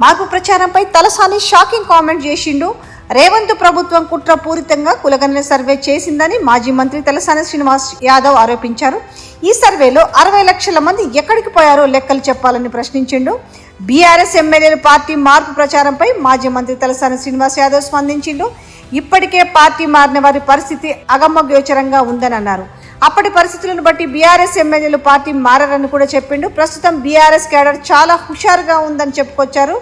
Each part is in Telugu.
మార్పు ప్రచారంపై తలసాని షాకింగ్ కామెంట్ చేసిండు. రేవంత్ ప్రభుత్వం కుట్రపూరితంగా కులగణన సర్వే చేసిందని మాజీ మంత్రి తలసాని శ్రీనివాస్ యాదవ్ ఆరోపించారు. ఈ సర్వేలో అరవై లక్షల మంది ఎక్కడికి పోయారో లెక్కలు చెప్పాలని ప్రశ్నించిండు. బీఆర్ఎస్ ఎమ్మెల్యేలు పార్టీ మార్పు ప్రచారంపై మాజీ మంత్రి తలసాని శ్రీనివాస్ యాదవ్ స్పందించిండు. ఇప్పటికే పార్టీ మారిన వారి పరిస్థితి అగమ్మగోచరంగా ఉందని అన్నారు అప్పటి పరిస్థితులను బట్టి బీఆర్ఎస్ ఎమ్మెల్యేలు పార్టీ మారరని కూడా చెప్పిండు. ప్రస్తుతం బీఆర్ఎస్ కేడర్ చాలా హుషారుగా ఉందని చెప్పుకొచ్చారు.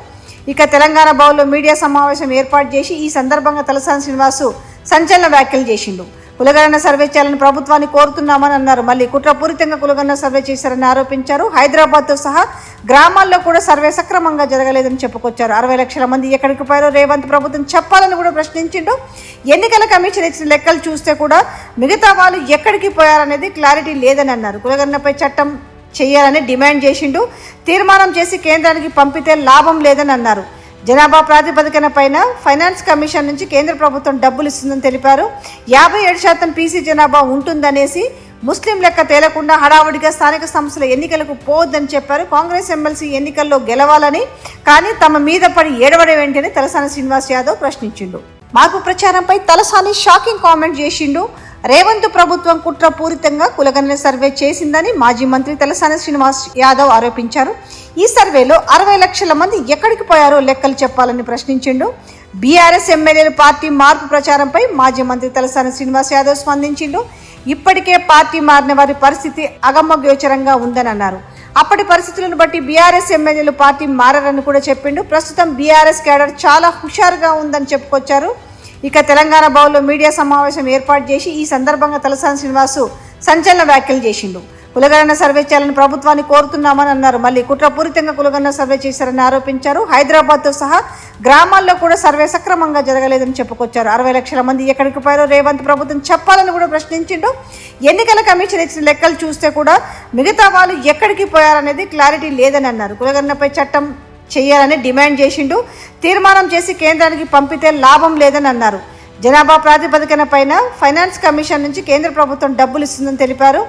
ఇక తెలంగాణ భవన్లో మీడియా సమావేశం ఏర్పాటు చేసి ఈ సందర్భంగా తలసాని శ్రీనివాసు సంచలన వ్యాఖ్యలు చేసిండు. కులగణన సర్వే చేయాలని ప్రభుత్వాన్ని కోరుతున్నామని అన్నారు. మళ్ళీ కుట్రపూరితంగా కులగణన సర్వే చేశారని ఆరోపించారు. హైదరాబాద్తో సహా గ్రామాల్లో కూడా సర్వే సక్రమంగా జరగలేదని చెప్పుకొచ్చారు. అరవై లక్షల మంది ఎక్కడికి పోయారో రేవంత్ ప్రభుత్వం చెప్పాలని కూడా ప్రశ్నించిండు. ఎన్నికల కమిషన్ ఇచ్చిన లెక్కలు చూస్తే కూడా మిగతా వాళ్ళు ఎక్కడికి పోయారనేది క్లారిటీ లేదని అన్నారు. కులగణనపై చట్టం చేయాలని డిమాండ్ చేసిండు. తీర్మానం చేసి కేంద్రానికి పంపితే లాభం లేదని అన్నారు. జనాభా ప్రాతిపదికన పైన ఫైనాన్స్ కమిషన్ నుంచి కేంద్ర ప్రభుత్వం డబ్బులు ఇస్తుందని తెలిపారు. యాభై ఏడు శాతం పీసీ జనాభా ఉంటుందనేసి ముస్లిం లెక్క తేలకుండా హడావుడిగా స్థానిక సంస్థల ఎన్నికలకు పోవద్దని చెప్పారు. కాంగ్రెస్ ఎమ్మెల్సీ ఎన్నికల్లో గెలవాలని కానీ తమ మీద పడి ఏడవడం ఏంటని తలసాని శ్రీనివాస్ యాదవ్ ప్రశ్నించిండు. మాకు ప్రచారంపై తలసాని షాకింగ్ కామెంట్ చేసిండు. రేవంత్ ప్రభుత్వం కుట్రపూరితంగా కులగణన సర్వే చేసిందని మాజీ మంత్రి తలసాని శ్రీనివాస్ యాదవ్ ఆరోపించారు. ఈ సర్వేలో అరవై లక్షల మంది ఎక్కడికి పోయారో లెక్కలు చెప్పాలని ప్రశ్నించిండు. బీఆర్ఎస్ ఎమ్మెల్యేలు పార్టీ మార్పు ప్రచారంపై మాజీ మంత్రి తలసాని శ్రీనివాస్ యాదవ్ స్పందించిండు. ఇప్పటికే పార్టీ మారిన వారి పరిస్థితి అగమగోచరంగా ఉందని అన్నారు అప్పటి పరిస్థితులను బట్టి బీఆర్ఎస్ ఎమ్మెల్యేలు పార్టీ మారరని కూడా చెప్పిండు. ప్రస్తుతం బీఆర్ఎస్ కేడర్ చాలా హుషారుగా ఉందని చెప్పుకొచ్చారు. ఇక తెలంగాణ భవన్లో మీడియా సమావేశం ఏర్పాటు చేసి ఈ సందర్భంగా తలసాని శ్రీనివాసు సంచలన వ్యాఖ్యలు చేసిండు. కులగణన సర్వే చేయాలని ప్రభుత్వాన్ని కోరుతున్నామని అన్నారు. మళ్ళీ కుట్రపూరితంగా కులగణన సర్వే చేశారని ఆరోపించారు. హైదరాబాద్తో సహా గ్రామాల్లో కూడా సర్వే సక్రమంగా జరగలేదని చెప్పుకొచ్చారు. అరవై లక్షల మంది ఎక్కడికి పోయారో రేవంత్ ప్రభుత్వం చెప్పాలని కూడా ప్రశ్నించిండు. ఎన్నికల కమిషన్ ఇచ్చిన లెక్కలు చూస్తే కూడా మిగతా వాళ్ళు ఎక్కడికి పోయారనేది క్లారిటీ లేదని అన్నారు. కులగణనపై చట్టం చేయాలని డిమాండ్ చేసిండు. తీర్మానం చేసి కేంద్రానికి పంపితే లాభం లేదని అన్నారు. జనాభా ప్రాతిపదికన పైన ఫైనాన్స్ కమిషన్ నుంచి కేంద్ర ప్రభుత్వం డబ్బులు ఇస్తుందని తెలిపారు.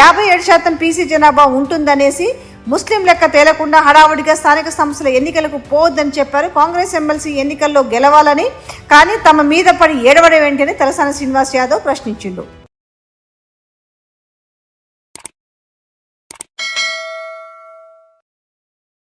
యాభై ఏడు శాతం పీసీ జనాభా ఉంటుందనేసి ముస్లిం లెక్క తేలకుండా హడావుడిగా స్థానిక సంస్థల ఎన్నికలకు పోవద్దని చెప్పారు. కాంగ్రెస్ ఎమ్మెల్సీ ఎన్నికల్లో గెలవాలని కానీ తమ మీద పడి ఏడవడం ఏంటని తలసాని శ్రీనివాస్ యాదవ్ ప్రశ్నించిండు.